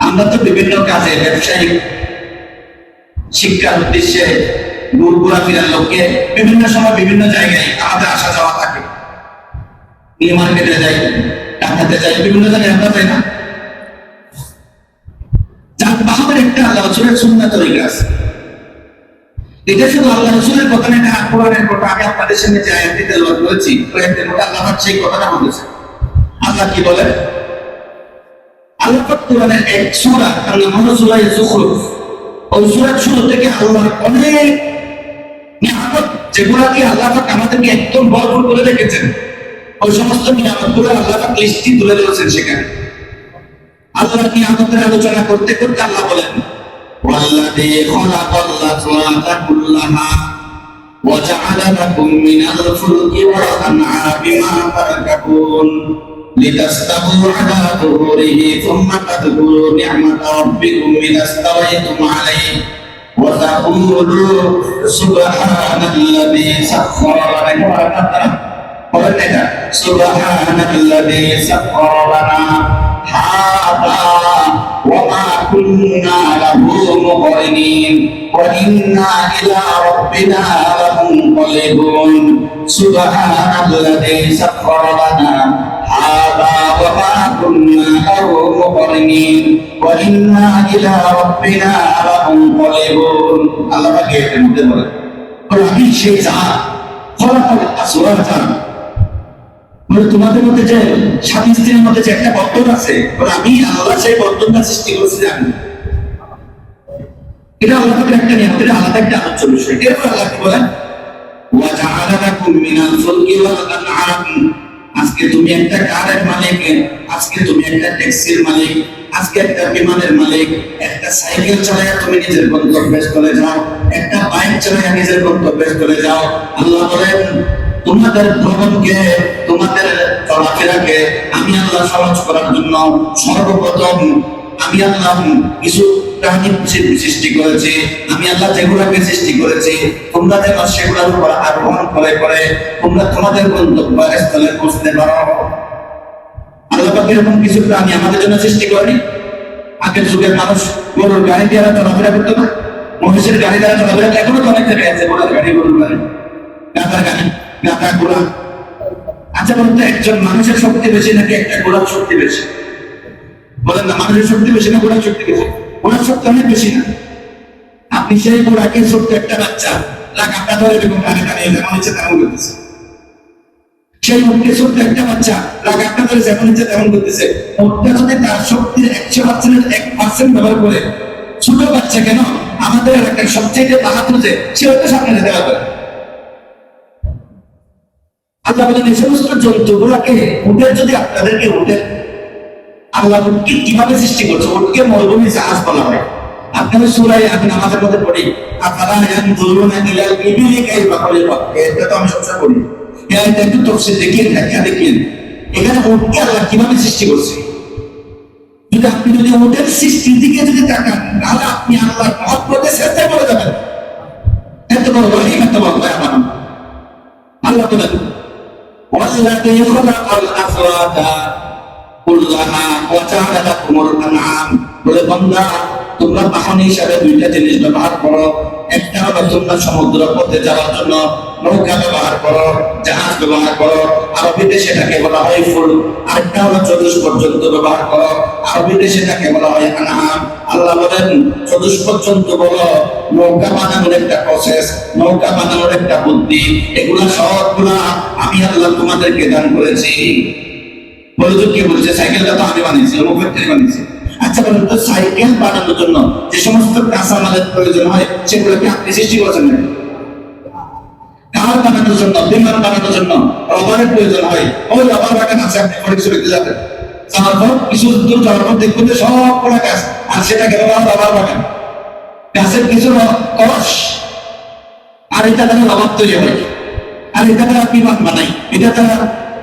আমরা তো বিভিন্ন কাজে ব্যবসায়িক শিক্ষার উদ্দেশ্যে দূর লোককে বিভিন্ন সময় বিভিন্ন জায়গায় আমাদের আসা যাওয়া থাকে। একটা আল্লাহ রসুলের কথা না আমি আল্লাহ কি বলে আল্লাহ পাক কোরআনের এক সূরা তার নাম হলো সূরা যুখরুফ ওই সূরার শুরু থেকে আল্লাহর অনেক নিয়ামত যেগুলা দিয়ে আল্লাহ পাক আমাদেরকে একদম ভরপুর করে রেখেছেন ওই সমস্ত নিয়ামতগুলো আল্লাহ পাক লিস্টটি তুলে ধরেছেন সেখানে আল্লাহর নিয়ামতের আলোচনা করতে করতে আল্লাহ বলেন والذي خلق الأزواج كلها وجعل لكم من الفلك والأنعام ما تركبون لتستووا على ظهوره ثم تذكروا نعمة ربكم إذا استويتم عليه وتقولوا سبحان الذي سخر لنا قلت سبحان الذي سخر لنا هذا وما كنا له مقرنين وإنا إلى ربنا لمنقلبون سبحان الذي سخر لنا هذا وما كنا له مقرنين وإنا إلى ربنا لمنقلبون الله بقيت المدبر ربي شيء خلق الأزواج বলে তোমাদের মধ্যে যে স্বামী স্ত্রীর মধ্যে যে একটা বন্ধন আছে বলে আমি আল্লাহ সেই বন্ধনটা সৃষ্টি করেছি জানি এটা আল্লাহ পাকের একটা নিয়ম এটা আলাদা একটা আলোচ্য বিষয় এরপর আল্লাহ কি বলেন وَجَعَلَ لَكُم مِّنَ الْفُلْكِ وَالْأَنْعَامِ আজকে তুমি একটা কারের মালিক, আজকে তুমি একটা ট্যাক্সির মালিক, আজকে একটা বিমানের মালিক, একটা সাইকেল চালায় তুমি নিজের গন্তব্যে চলে যাও, একটা বাইক চালায় নিজের গন্তব্যে চলে যাও। আল্লাহ বলেন, তোমাদের ভ্রমণকে, তোমাদের চলাফেরাকে আমি আল্লাহ সহজ করার জন্য সর্বপ্রথম আমি আল্লাহ কিছু প্রাণী সৃষ্টি করেছি, আমি আল্লাহ যেগুলাকে সৃষ্টি করেছি, তোমরা যেন সেগুলোর উপর আরোহণ করে করে তোমরা তোমাদের গন্তব্য স্থলে পৌঁছতে পারো। আল্লাহ এরকম কিছু প্রাণী আমাদের জন্য সৃষ্টি করেনি? আগের যুগের মানুষ গরুর গাড়ি দিয়ে চলাফেরা করতো না? মহিষের গাড়ি দ্বারা চলাফেরা এখনও তো অনেক জায়গায় আছে ঘোড়ার গাড়ি, গরুর গাড়ি। গাধার গাড়ি গাধা ঘোড়া। আচ্ছা বলতো একজন মানুষের শক্তি বেশি নাকি একটা ঘোড়ার শক্তি বেশি? বলেন না মানুষের শক্তি বেশি না ঘোড়ার শক্তি বেশি? ঘোড়ার শক্তি অনেক বেশি না? আপনি সেই ঘোড়াকে ছোট্ট একটা বাচ্চা সেই এক পার্সেন্ট ব্যবহার করে, ছোট বাচ্চা কেন? আমাদের সবচেয়ে সে ওটা সামনে আল্লাহ বলেন, এই সমস্ত জন্তুগুলাকে উঠে যদি আপনাদেরকে উঠে আল্লাহ উটকে কিভাবে সৃষ্টি করছে উটকে মরুভূমি জাহাজ বলা হয় আপনাদের সুরাই আমি নামাজের মধ্যে পড়ি আপনারা ইয়ান দুলুনা ইলাল ইবিলি কাইফা খলিকা এটা তো আমি সবসময় পড়ি এটা একটু তফসিল দেখিয়ে ব্যাখ্যা দেখিয়ে এখানে উটকে আল্লাহ কিভাবে সৃষ্টি করছে যদি আপনি যদি উটের সৃষ্টির দিকে যদি তাকান তাহলে আপনি আল্লাহর মহব্বতে চেষ্টা করে যাবেন এত বড় রহিম এত বড় দয়াবান আল্লাহ বলেন والذي خلق الأزواج তোমরা হিসাবে দুইটা জিনিস ব্যবহার করো। একটা হলো তোমরা সমুদ্র পথে যাওয়ার জন্য নৌকা ব্যবহার করো, জাহাজ ব্যবহার করো। বলা হয় আরেকটা পর্যন্ত ব্যবহার করো। বলা হয় আল্লাহ বলেন বলো, নৌকা একটা প্রসেস নৌকা একটা বুদ্ধি। এগুলা সবগুলা আমি আল্লাহ তোমাদেরকে দান করেছি। সাইকেলটা তো আচ্ছা বলুন সাইকেল জন্য যে সমস্ত প্রয়োজন হয়, সেগুলোকে জন্য, বিমান জন্য রবারের প্রয়োজন হয়? ওই রবার বাগান আছে, আপনি কিছু দূর যাওয়ার পর দেখবেন যে আর বাগান। গাছের কিছু আর এটা দ্বারা রবার তৈরি হয়। আর এটা দ্বারা বিমান বানাই। এটা দ্বারা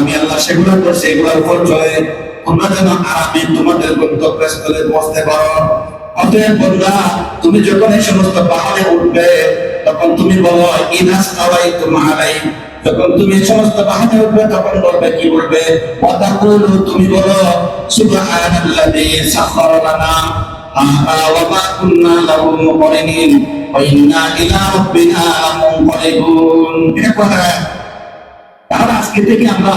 আমি আল্লাহ সেগুলো করছি, এগুলোর উপর চলে। তোমরা যেন আরামে তোমাদের গন্তব্যস্থলে পৌঁছতে পারো অতএব বন্ধা তুমি যখন এই সমস্ত পাহাড়ে উঠবে, তখন তুমি বলো ইনাস তাওয়াই তোমারাই যখন তুমি সমস্ত পাহাড়ে উঠবে, তখন বলবে, কি বলবে? ওয়াতাকুলু তুমি বলো, সুবহানাল্লাযী সাখারা লানা হাযা ওয়া মা কুন্না লাহু মুকরিনিন ওয়া ইন্না ইলা রাব্বিনা লামুনকালিবুন এটা কথা তাহলে আজকে থেকে আমরা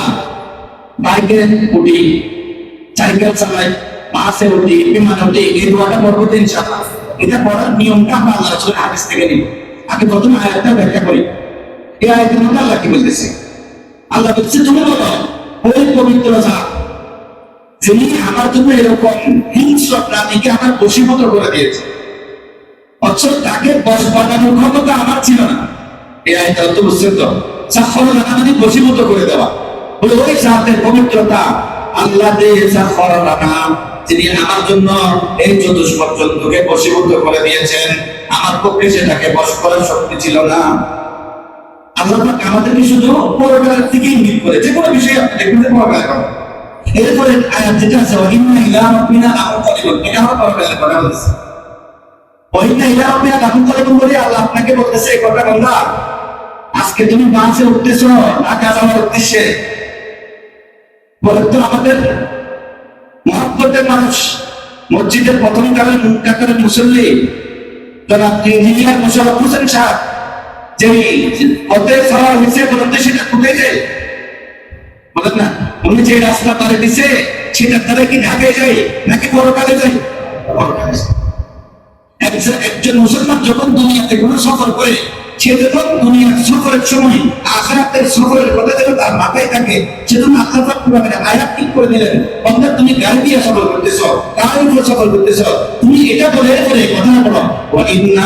বাইকে উঠি, সাইকেল চালাই, বাসে উঠি, বিমানে উঠি, এই দোয়াটা পড়ব তো এটা পড়ার নিয়মটা আমরা আল্লাহ রাসূলের হাদিস থেকে নিই আগে প্রথমে আয়াতটা ব্যাখ্যা করি। এই আয়াতের মধ্যে আল্লাহ কি বলতেছে? আল্লাহ বলছে তুমি বলো ওই পবিত্র যা যিনি আমার জন্য এরকম হিংস্র প্রাণীকে আমার বশীভূত করে দিয়েছে, অথচ তাকে বশ বানানোর ক্ষমতা আমার ছিল না। এই আয়টা তো বুঝছেন তো সাক্ষর লানা মানে বশীভূত করে দেওয়া আমাদেরকে শুধু ইঙ্গিত করে, যে কোনো বিষয়ে আপনি দেখবেন পরকালে এরপরে যেটা আছে আল্লাহ আপনাকে বলতেছে, এই কথা বান্দা আজকে তুমি বাসে উঠতেছো, ঢাকা যাওয়ার উদ্দেশ্যে। বলে তো আমাদের মহাব্বতের মানুষ, মসজিদের প্রথম কালের মুক্তাকারের মুসল্লি, জনাব ইঞ্জিনিয়ার মোশারফ হোসেন সাহেব যে পথে ছাড়া হয়েছে বলেন তো সেটা কোথায় যায়। বলেন না, উনি যে রাস্তা তারে দিছে সেটা তারা কি ঢাকায় যায়, নাকি পরকালে যায়? পরকালে যায়। একজন একজন মুসলমান যখন দুনিয়াতে কোনো সফর করে সে যখন দুনিয়ার সফরের তার মাথায় থাকে, সেজন্য আল্লাহ মানে আয়াত ঠিক করে দিলেন বন্ধা তুমি গাড়ি দিয়ে সফর করতেছো কার উপর করতেছো, তুমি এটা বলে কথা বলো। ইন্না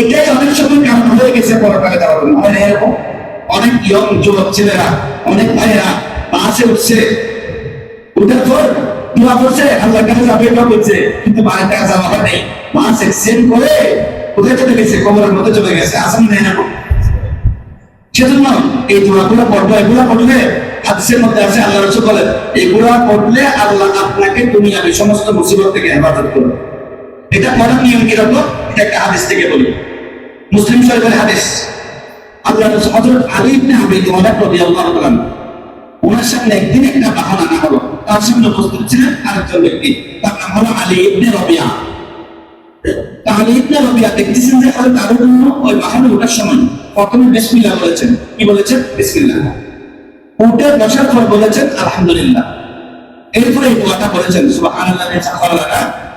এটাই অনেক সময় কারণ হয়ে গেছে পরকালে যাওয়ার জন্য। হয় এরকম, অনেক ইয়ং যুবক ছেলেরা, অনেক ভাইয়েরা বাসে উঠছে। উঠার পর দোয়া করছে আল্লাহ কাছে যাবে করছে কিন্তু টাকা যাওয়া করে কোথায় চলে গেছে? কবরের মধ্যে চলে গেছে। আসাম নেই না সেজন্য এই দোয়াগুলো পড়ব, এগুলা পড়লে হাদিসের মধ্যে আছে, আল্লাহ রসুল বলেন, এগুলা পড়লে আল্লাহ আপনাকে দুনিয়াবি সমস্ত মুসিবত থেকে হেফাজত করবে। এটা পড়ার নিয়ম কীরকম এটা একটা হাদিস থেকে বলি। মুসলিম শরীফের হাদিস। আল্লাহ হযরত আলী ইবনে তাআলা ওনার সামনে একদিন একটা হলো। তার সামনে উপস্থিত ছিলেন আরেকজন ব্যক্তি। তার নাম হলো আলী ইবনে রবিয়া। ইবনে রবিয়া দেখতেছেন যে তার জন্য ওই বাহনে ওঠার সময় প্রথমে বিসমিল্লাহ বলেছেন। কি বলেছেন? বিসমিল্লাহ। উঠে বসার পর বলেছেন, আলহামদুলিল্লাহ। এরপরে এই দোয়াটা বলেছেন, সুবহানাল্লাহি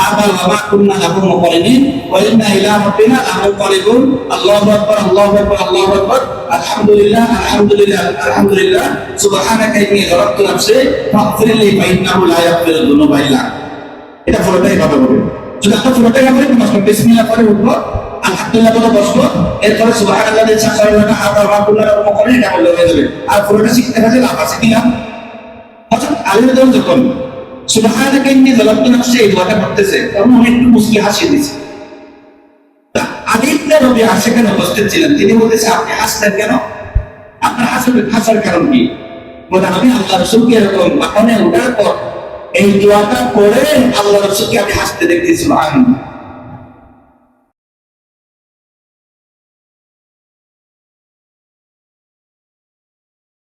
হাদা ওয়া মা কুন্না লাহু মুকরিনিন ওয়া ইন্না ইলা রাব্বিনা লামুনকালিবুন আল্লাহু আকবার আল্লাহু আকবার আল্লাহু আকবার। আলহামদুলিল্লাহ আলহামদুলিল্লাহ আলহামদুলিল্লাহ। সুবহানাকা ইন্নী যালামতু নাফসি, ফাগফিরলি ফা ইন্নাহু লা ইয়াগফিরু যুনুবা ইল্লা এটা পুরোটাই ভাবে হবে যদি একটা পুরোটাই হবে বসবো বিসমিল্লাহ করে উঠবো, আলহামদুলিল্লাহ বলে বসবো। এরপরে সুবহানাল্লাহ সাখারা লানা হাদা ওয়া মা কুন্না লাহু মুকরিনিন এটা বললে হয়ে যাবে। আর পুরোটা শিখতে গেলে লাভ আছে কিনা? অর্থাৎ আলিম দেওয়া যখন সুবহানাকা ইন্নী যালামতু নাফসি, এই দোয়াটা তখন একটু মুসকি হাসি দিছে উপস্থিত ছিলেন। তিনি বলতেছে, আপনি হাসলেন কেন? আপনার হাসলে, হাসার কারণ কি? বলে, আমি আল্লাহ রসুলকে এরকম বাহনে ওঠার পর এই দোয়াটা করে আল্লাহ রসুলকে আমি হাসতে দেখতেছিলাম